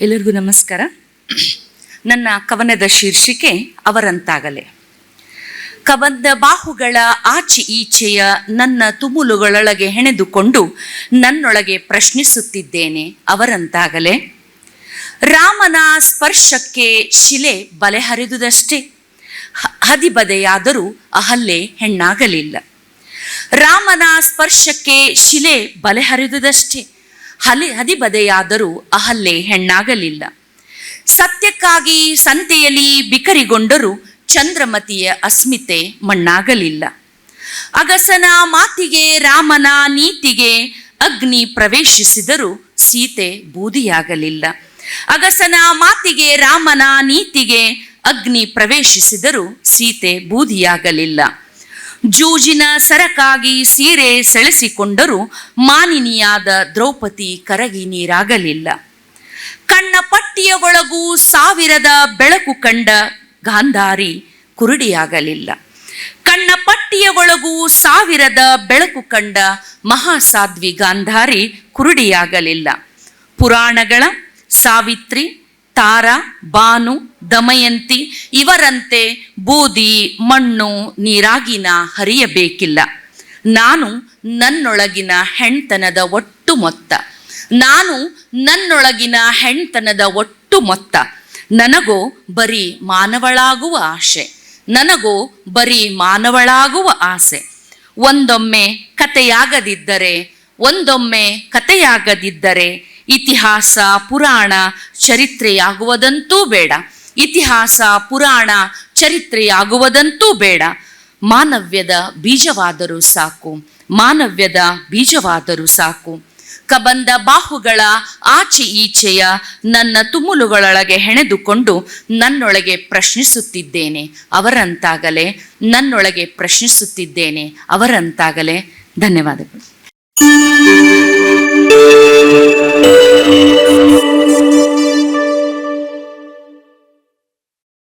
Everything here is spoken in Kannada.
ಎಲ್ಲರಿಗೂ ನಮಸ್ಕಾರ. ನನ್ನ ಕವನದ ಶೀರ್ಷಿಕೆ ಅವರಂತಾಗಲೆ. ಕಬಂದ ಬಾಹುಗಳ ಆಚೆ ಈಚೆಯ ನನ್ನ ತುಮುಲುಗಳೊಳಗೆ ಹೆಣೆದುಕೊಂಡು ನನ್ನೊಳಗೆ ಪ್ರಶ್ನಿಸುತ್ತಿದ್ದೇನೆ ಅವರಂತಾಗಲೆ. ರಾಮನ ಸ್ಪರ್ಶಕ್ಕೆ ಶಿಲೆ ಬಲೆ ಹರಿದುದಷ್ಟೇ. ಹದಿಬದೆಯಾದರೂ ಅಹಲ್ಲೆ ಹೆಣ್ಣಾಗಲಿಲ್ಲ. ರಾಮನ ಸ್ಪರ್ಶಕ್ಕೆ ಶಿಲೆ ಬಲೆ ಹರಿದುದಷ್ಟೇ. ಹಲಿ ಹದಿಬದೆಯಾದರೂ ಅಹಲ್ಲೆ ಹೆಣ್ಣಾಗಲಿಲ್ಲ. ಸತ್ಯಕ್ಕಾಗಿ ಸಂತೆಯಲ್ಲಿ ಬಿಕರಿಗೊಂಡರೂ ಚಂದ್ರಮತಿಯ ಅಸ್ಮಿತೆ ಮಣ್ಣಾಗಲಿಲ್ಲ. ಅಗಸನ ಮಾತಿಗೆ, ರಾಮನ ನೀತಿಗೆ ಅಗ್ನಿ ಪ್ರವೇಶಿಸಿದರೂ ಸೀತೆ ಬೂದಿಯಾಗಲಿಲ್ಲ. ಅಗಸನ ಮಾತಿಗೆ, ರಾಮನ ನೀತಿಗೆ ಅಗ್ನಿ ಪ್ರವೇಶಿಸಿದರೂ ಸೀತೆ ಬೂದಿಯಾಗಲಿಲ್ಲ. ಜೂಜಿನ ಸರಕಾಗಿ ಸೀರೆ ಸೆಳೆಸಿಕೊಂಡರೂ ಮಾನಿನಿಯಾದ ದ್ರೌಪದಿ ಕರಗಿ ನೀರಾಗಲಿಲ್ಲ. ಕಣ್ಣ ಪಟ್ಟಿಯ ಒಳಗೂ ಸಾವಿರದ ಬೆಳಕು ಕಂಡ ಗಾಂಧಾರಿ ಕುರುಡಿಯಾಗಲಿಲ್ಲ. ಕಣ್ಣ ಪಟ್ಟಿಯ ಒಳಗೂ ಸಾವಿರದ ಬೆಳಕು ಕಂಡ ಮಹಾಸಾಧ್ವಿ ಗಾಂಧಾರಿ ಕುರುಡಿಯಾಗಲಿಲ್ಲ. ಪುರಾಣಗಳ ಸಾವಿತ್ರಿ ತಾರ, ಬಾನು, ದಮಯಂತಿ ಇವರಂತೆ ಬೂದಿ, ಮಣ್ಣು, ನೀರಾಗಿನ ಹರಿಯಬೇಕಿಲ್ಲ. ನಾನು ನನ್ನೊಳಗಿನ ಹೆಣ್ತನದ ಒಟ್ಟು ಮೊತ್ತ. ನಾನು ನನ್ನೊಳಗಿನ ಹೆಣ್ತನದ ಒಟ್ಟು ಮೊತ್ತ. ನನಗೋ ಬರೀ ಮಾನವಳಾಗುವ ಆಸೆ ನನಗೋ ಬರೀ ಮಾನವಳಾಗುವ ಆಸೆ. ಒಂದೊಮ್ಮೆ ಕತೆಯಾಗದಿದ್ದರೆ ಒಂದೊಮ್ಮೆ ಕತೆಯಾಗದಿದ್ದರೆ ಇತಿಹಾಸ, ಪುರಾಣ ಚರಿತ್ರೆಯಾಗುವುದಂತೂ ಬೇಡ. ಇತಿಹಾಸ, ಪುರಾಣ ಚರಿತ್ರೆಯಾಗುವುದಂತೂ ಬೇಡ. ಮಾನವ್ಯದ ಬೀಜವಾದರೂ ಸಾಕು. ಮಾನವ್ಯದ ಬೀಜವಾದರೂ ಸಾಕು. ಕಬಂದ ಬಾಹುಗಳ ಆಚೆ ಈಚೆಯ ನನ್ನ ತುಮುಲುಗಳೊಳಗೆ ಹೆಣೆದುಕೊಂಡು ನನ್ನೊಳಗೆ ಪ್ರಶ್ನಿಸುತ್ತಿದ್ದೇನೆ. ಅವರಂತಾಗಲೇ ನನ್ನೊಳಗೆ ಪ್ರಶ್ನಿಸುತ್ತಿದ್ದೇನೆ. ಅವರಂತಾಗಲೇ ಧನ್ಯವಾದಗಳು.